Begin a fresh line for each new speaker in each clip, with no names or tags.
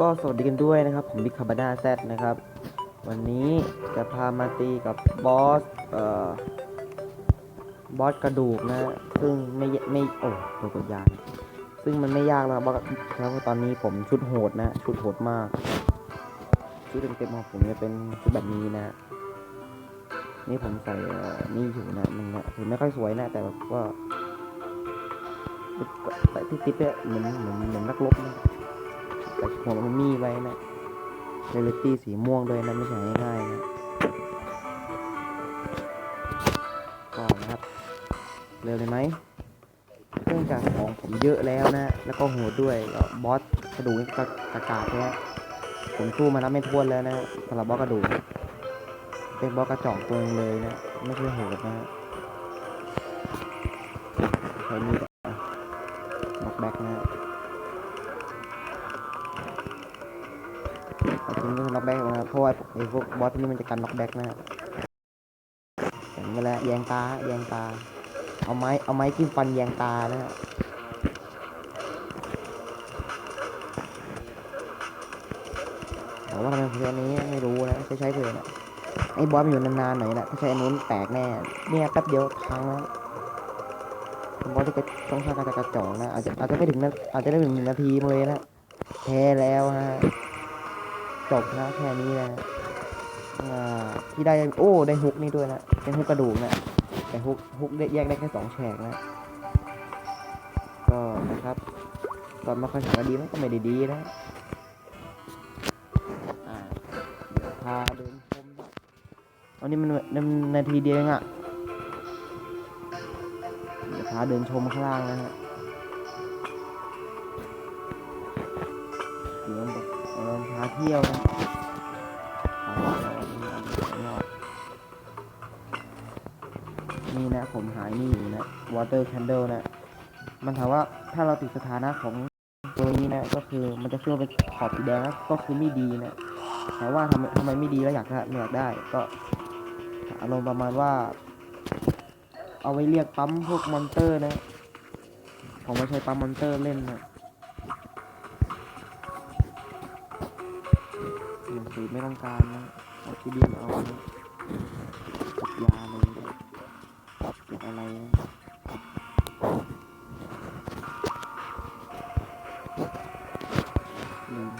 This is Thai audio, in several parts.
ก็สวัสดีกันด้วยนะครับ ผมบิ๊กคาบานาแซดนะครับ วันนี้จะพามาตีกับบอสเอ่อบอสกระดูกนะ ซึ่งไม่ไม่โอ้ตัวกดยานซึ่งมันไม่ยากแล้วบอสแล้วตอนนี้ผมชุดโหดนะ ชุดโหดมาก ชุดเต็มๆของผมจะเป็นชุดแบบนี้นะ นี่ผมใส่นี่อยู่นะมันนะถึงไม่ค่อยสวยนะ แต่แบบว่าแต่ที่ติดเนี่ยเหมือนเหมือนเหมือนนักรบนะ หัวมันมีไว้นะเรลิตี้สีม่วงด้วยนะไม่ใช่ง่ายๆนะก็นะครับ เร็วเลยไหมเครื่องจากรของผมเยอะแล้วนะ แล้วก็โหดด้วยบอสกระดูกก็กากาดเนี่ยผมสู้มานับไม่ถ้วนแล้วนะสำหรับบอสกระดูกเป็นบอสกระจอกตัวหนึงเลยนะ ไม่ใช่โหดนะใช้มีด รับเพราะว่าไอ้พวกบอสพวกนี้มันจะกันน็อกแบ็กนะครับเห็นไปแล้วแยงตาแยงตา เอาไม้เอาไม้จิ้มฟันแยงตานะฮะแต่ว่าทำไมผมใช้อันนี้ไม่รู้นะใช้ใช้เพลินอะไอ้บอสมันอยู่นานๆหน่อยนะถ้าใช้อันนู้นแตกแน่เนี่ยแป๊บเดียวพังแล้วบอสที่จะต้องสร้ากระจกกระจอกนะอาจจะอาจจะไม่ถึงนะอาจจะได้ถึงหนึ่งนาทีมาเลยนะแพ้แล้วฮะ จบนะแค่นี้นะอ่าที่ได้โอ้ได้ฮุกนี่ด้วยนะเป็นฮุกกระดูกนะแต่ฮุกฮุกได้แยกได้แค่สองแฉกนะ ก็นะครับตอนมาค่อยถามว่าดีไหมก็ไม่ได้ดีนะเดี๋ยวพาเดินชมอันนี้มันนนาทีเดียวเองอะเดี๋ยวพาเดินชมข้างล่างนะฮะ เที่ยวนะนี่นะผมหายนี่อยู่นะ water candle นะ มันถามว่าถ้าเราติดสถานะของตัวนี้นะ ก็คือมันจะขึ้นเป็นขอบสีแดงนะก็คือไม่ดีนะแต่ว่าทำไมทำไมไม่ดีแล้วอยากได้อยากได้ ก็อารมณ์ประมาณว่า เอาไว้เรียกปั๊มพวกมอนเตอร์นะ ผมมาใช้ปั๊มมอนเตอร์เล่นนะ คือไม่ต้องการนะเอาที่ดินเอานะกับยาเลยนะเก็บอะไรนะลืม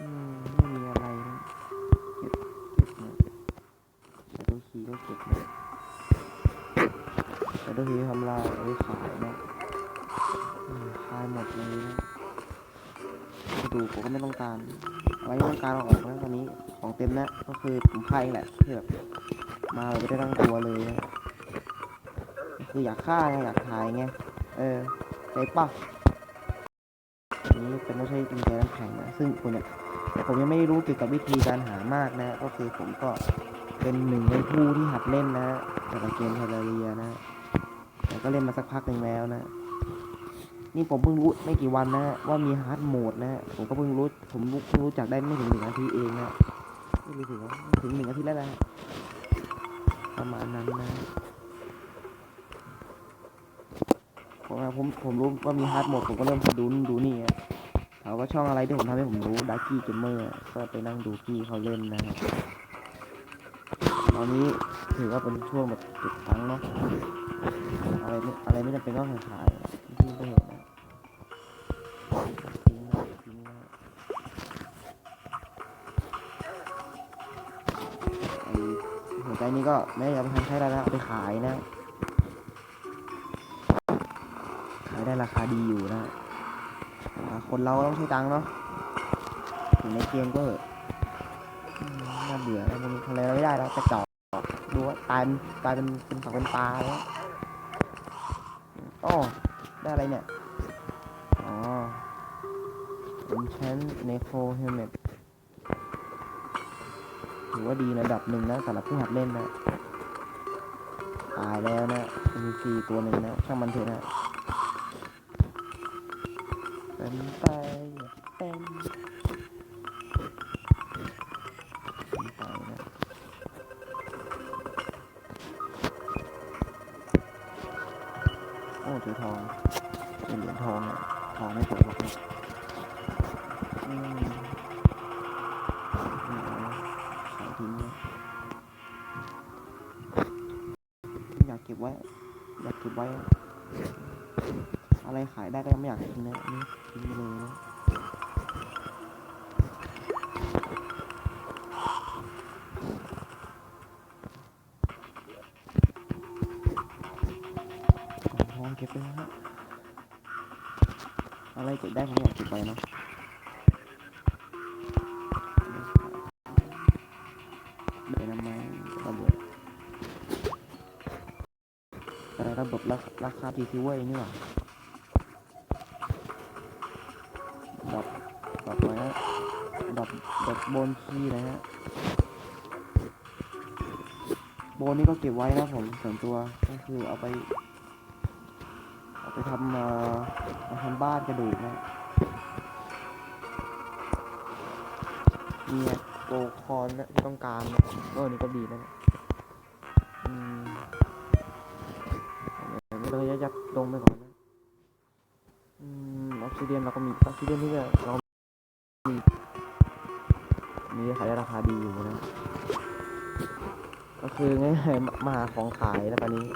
อืมไม่มีอะไรนะเก็บเก็บนะแต่ตัวคีก็เก็บนะแต่ตัวคีทำ ผมก็ไม่ต้องการอะไม่ต้องการเอาออกนะตอนนี้ของเต็มนะก็คือผมไพายเองแหละคือแบบมาเราไม่ได้ตั้งตัวเลยนะก็คืออยากฆ่าไงอยากถ่ายไงเออใจป่ะอันนี้เป็นไม่ใช่จริงใจน้ำแข็งนะซึ่งผมเนี่ยผมยังไม่รู้เกี่ยวกับวิธีการหามากนะ ก็คือผมก็เป็นหนึ่งในผู้ที่หัดเล่นนะเกี่ยวกับเกมเทเลเรียนะแต่ก็เล่นมาสักพักหนึ่งแล้วนะ นี่ผมเพิ่งรู้ไม่กี่วันนะว่ามีฮาร์ดโหมดนะผมก็เพิ่งรู้ผมเพิ่งรู้จักได้ไม่ถึงหนึ่งนาทีเองนะไม่ถึงไม่ถึงหนึ่งนาทีแล้วนะประมาณนั้นนะผมว่าผมผมรู้ว่ามีฮาร์ดโหมดผมก็เริ่มดูดูนี่อะถามว่าช่องอะไรที่ผมทำให้ผมรู้ดักกี้เกมเมอร์ก็ไปนั่งดูพี่เขาเล่นนะครับตอนนี้ถือว่าเป็นช่วงแบบเก็บตังเนาะอะไรไม่อะไรไม่จำเป็นต้องขายๆที่ประโย ใจนี้ก็ไม่ได้เอาไปทำใช้ได้แล้วเอาไปขายนะ ขายได้ราคาดีอยู่นะคนเราต้องใช้ตังค์เนาะอยู่ในเกมก็หน่าเบื่อมันทำอะไรเราไม่ได้แล้วกระจอกดูว่าตายเป็นตายเป็นเป็นฝักเป็นปลาแล้วอ๋อได้อะไรเนี่ย อ๋อ Enchant Necro Helmet ถือว่าดีระดับหนึ่งนะสำหรับผู้หัดเล่นนะตายแล้วนะ NPC ตัวหนึ่งนะช่างมันเถอะนะเป็นไปเป็นไปนะอ้ถือทองเป็นเหรียญทองอะทองไม่ตกหรอกนะ เก็บไว้ อะไรขายได้ก็ยังไม่อยากทิ้งนะนี่ทิ้งเลยนะทองเก็บไปนะฮะอะไรเก็บได้ผมอยากเก็บไปเนาะ ระเบิดราคาราคาทีซีเว้ยนี่หว่าดอกดอกไว้นะดอกดอกโบนขี้นะฮะโบนนี่ก็เก็บไว้นะผมส่วนตัวก็คือเอาไป เอาไปทำเอ่อมาทำบ้านกระดูกนะเนี่ยโกคอนนะต้องการนะเออนี่ก็ดีนะอืมเอาไม่เลยยัดล งไปก่อนนะอืมออกซิเดียนเราก็มีออกซิเดียนที่เรามีมีขายได้ราคาดีอยู่นะ ก็คือง่ายๆมาหาของขายแล้วตอนนี้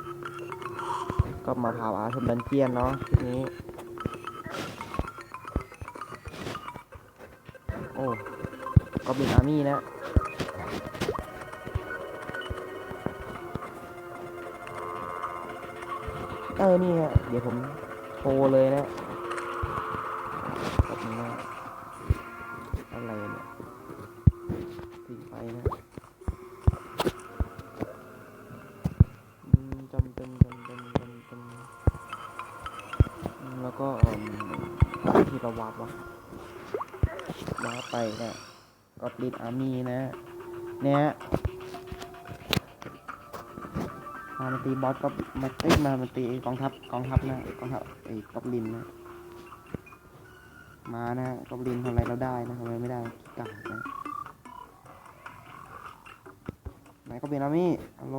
ก็มาพาวอาชมดันเจียนเนาะคลิปนี้ โอ้ก็เป็นอาร์มี่นะ ออนี่ฮะเดี๋ยวผมโชว์เลยนะแบบนี้อะไรเนี่ยสีไฟนะอืมจำเป็นจำเป็นจำเป็นอืมแล้วก็เอ่มที่เราวาร์ปวะวาไปเนี่ยก็ลิดอาร์มีนะเนี่ย มามาตีบอสก็มาเอ้ยมามาตีกองทัพกองทัพนะกองทัพไอ้กอบลินนะมานะกอบลินทำอะไรเราได้นะทำอะไรไม่ได้กาดนะไหนก็เป็นอามี่ฮัลโหล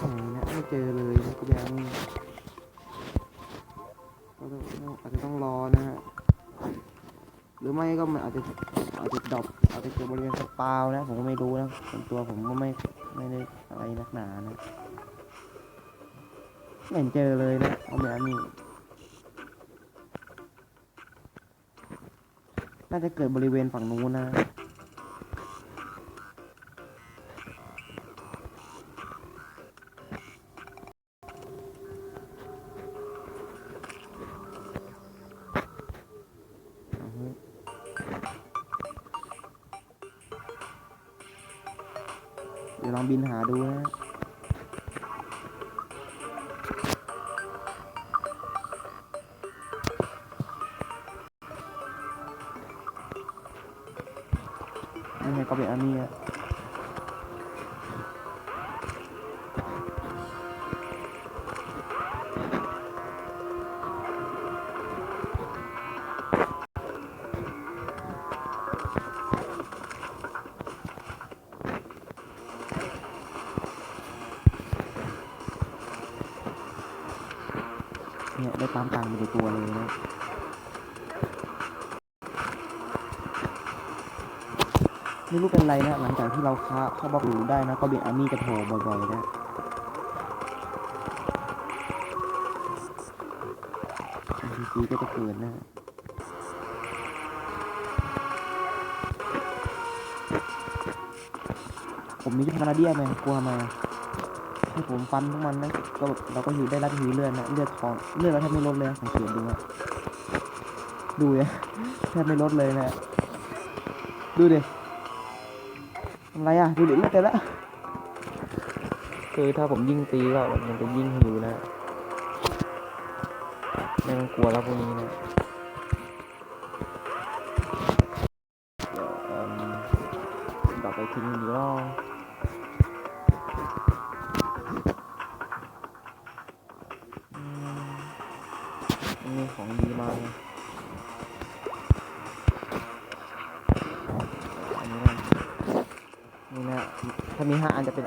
อ้โหเนี่ยไม่เจอเลยนะก็ยังก็ต้องอาจจะต้องรอนะฮะ หรือไม่ก็มันอาจจะอาจจะดรอปอาจจะเจอบริเวณสปาวนะ ผมก็ไม่รู้นะส่วนตัวผมก็ไม่ไม่ได้อะไรนักหนานะไม่เห็นเจอเลยนะเอาแบบนี้น่าจะเกิดบริเวณฝั่งนู้นนะ เดี๋ยวลองบินหาดูนะนี่ไงก็เป็นอันนี้อะ ได้ตามต่างไปในตัวเลยนะไม่รู้เป็นไรนะ หลังจากที่เราค้าเข้าบล็อกหรูได้นะ ก็เป็นอาร์มี่จะโผล่บ่อยๆนะทีซีก็จะเกิดนะผมมียุทธนาเดียไหมกลัวไหมา ให้ผมฟันพวกมันนะก็แบบเราก็อยู่ได้รับทีเลือดนะเลือดทองเลือดเราแทบไม่ลดเลยนะสังเกตดูนะดูเนี่ยแทบไม่ลดเลยนะดูดิทำไรอะดูดิเลือดเต็มแล้วคือถ้าผมยิ่งตีก็มันจะยิ่งหิวนะไม่ต้องกลัวแล้วพวกนี้นะเดี๋ยวเอ่มดอกไปทิ้งดีร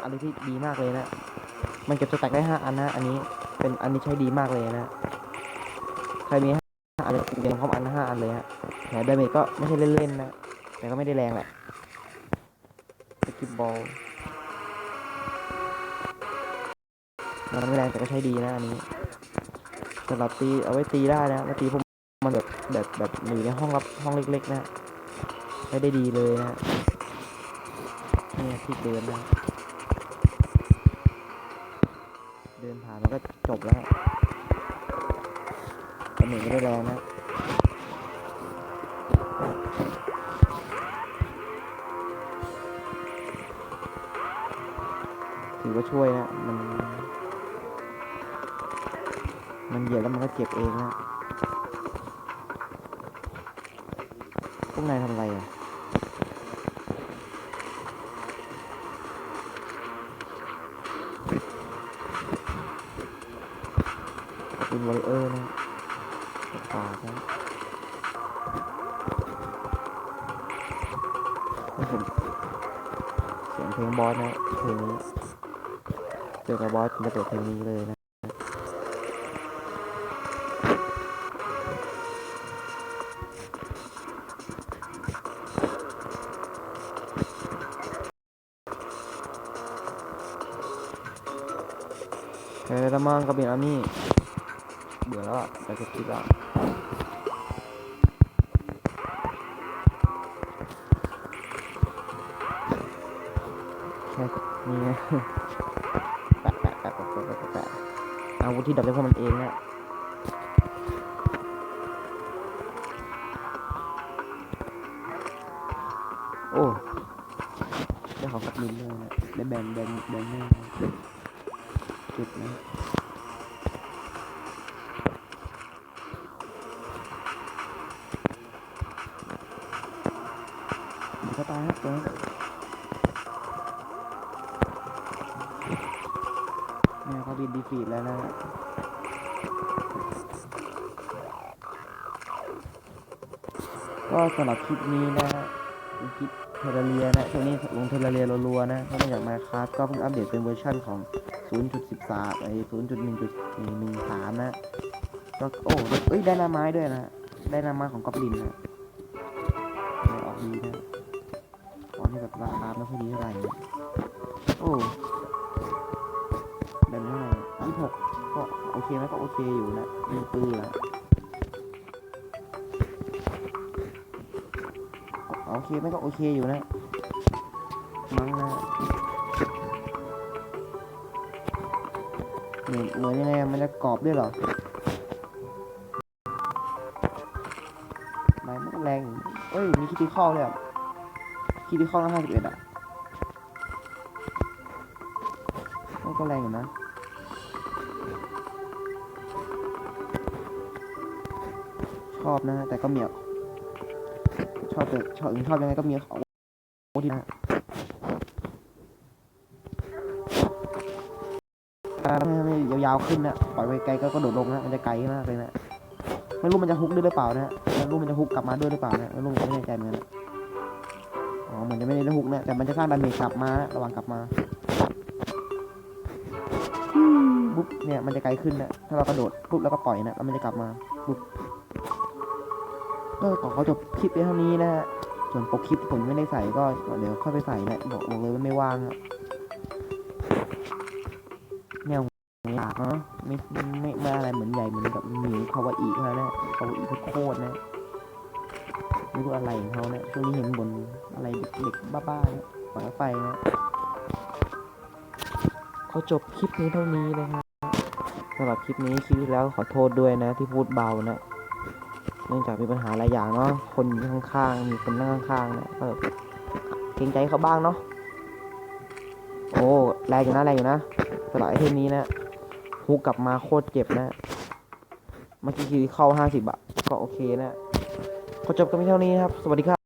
อันจะเป็นอะไรที่ดีมากเลยนะ มันเก็บสแต็กได้ห้าอันนะ อันนี้เป็นอันนี้ใช้ดีมากเลยนะ ใครมีห้าอันเลยเรียงพร้อมอันละห้าอันเลยฮะแถมดาเมจก็ไม่ใช่เล่นๆนะ แต่ก็ไม่ได้แรงแหละสกิปบอลมันไม่แรงแต่ก็ใช้ดีนะอันนี้สำหรับตีเอาไว้ตีได้นะมาตีพวกมันแบบแบบแบบอยู่ในห้องรับห้องเล็ก ๆ นะใช้ได้ดีเลยนะเนี่ยที่เดินนะ ดินผ่านมันก็จบแล้วแต่หนึ่งไม่ได้แรงนะถือว่าช่วยนะ มัน มันเหยียบแล้วมันก็เจ็บเองนะ พวกนายทำอะไรอะ เป็นวอลเลอร์นะปากนะนี่ผมเสียงเพลงบอสนะเพลงนี้เจอกับบอสมจะเปิดเพลงนี้เลยนะแค่ละมั่งก็เป็นอันนี้ เบื่อแล้วอะไปจะคิดละแค่นี่ไงแปะแปะแปะแปะแปะแปะแปะอาวุธที่ดับได้พวกมันเองเนี่ยโอ้ได้ของกับลิ้นเลยนะได้แบนแบนแบนแน่จุดนะ ฟีดแล้วนะก็สำหรับคลิปนี้นะฮะคลิปเทเลเรียนะช่วงนี้ลงเทเลเรียรัวๆนะถ้าไม่อยากมาครับก็เพิ่งอัปเดตเป็นเวอร์ชันของ 0.13ไอ้0.1.13 นะก็โอ้เอ้ยได้นาไม้ด้วยนะได้นาไม้ของกอบลินนะออกดีนะตอนที่แบบราคาไม่ค่อยดีเท่าไหร่โอ้ โอเคไหมก็โอเคอยู่นะมีปืนแล้วโอเคไหมก็โอเคอยู่นะมั้งนะเหมือนเหมือนยังไงมันจะกรอบด้วยเหรอไม่มันแรงเอ้ย มีคิดที่ข้อเลยอะคิดที่ข้อละห้าสิบเอ็ดอะมันก็แรงอยู่นะ อบนะ แต่ก็เมียวชอบแต่ชอบชอบยังไงก็เมียของโอ้ที่นะอ่าไม่ไม่ยาวๆขึ้นนะปล่อยไว้ไกลก็กระโดดลงนะมันจะไกลมากเลยนะไม่รู้มันจะฮุกด้วยหรือเปล่านะไม่รู้มันจะฮุกกลับมาด้วยหรือเปล่านะไม่รู้ผมไม่แน่ใจเหมือนกันอ๋อเหมือนจะไม่ได้ฮุกนะแต่มันจะสร้างดาเมจกลับมานะระวังกลับมาปุ๊บเนี่ยมันจะไกลขึ้นนะถ้าเรากระโดดปุ๊บแล้วก็ปล่อยนะแล้วมันจะกลับมาปุ๊บ ก็ขอจบคลิปไปเท่านี้นะฮะส่วนปกคลิปผมไม่ได้ใส่ก็เดี๋ยวค่อยไปใส่นะบอกบอกเลยว่าไม่ว่างครับแนวอยากเนาะไม่ไม่ไม่ไม่อะไรเหมือนใหญ่เหมือนแบบหมีคาวาอิเท่านั้นนะคาวาอิโคตรนะไม่รู้อะไรของเขาเนี่ยช่วงนี้เห็นบนอะไรเด็กๆบ้าๆเนี่ยปล่อยเขาไปนะขอจบคลิปนี้เท่านี้นะครับสำหรับคลิปนี้คลิปที่แล้วขอโทษด้วยนะที่พูดเบานะ เนื่องจากมีปัญหาหลายอย่างเนาะคนข้างๆมีคนนั่งข้างๆนะก็เกรงใจเขาบ้างเนาะโอ้แรงอยู่นะแรงอยู่นะสำหรับไอเทมนี้นะฮุกกลับมาโคตรเจ็บนะเมื่อกี้คือเข้าห้าสิบอะก็โอเคนะขอจบกันเพียงเท่านี้นะครับ สวัสดีครับ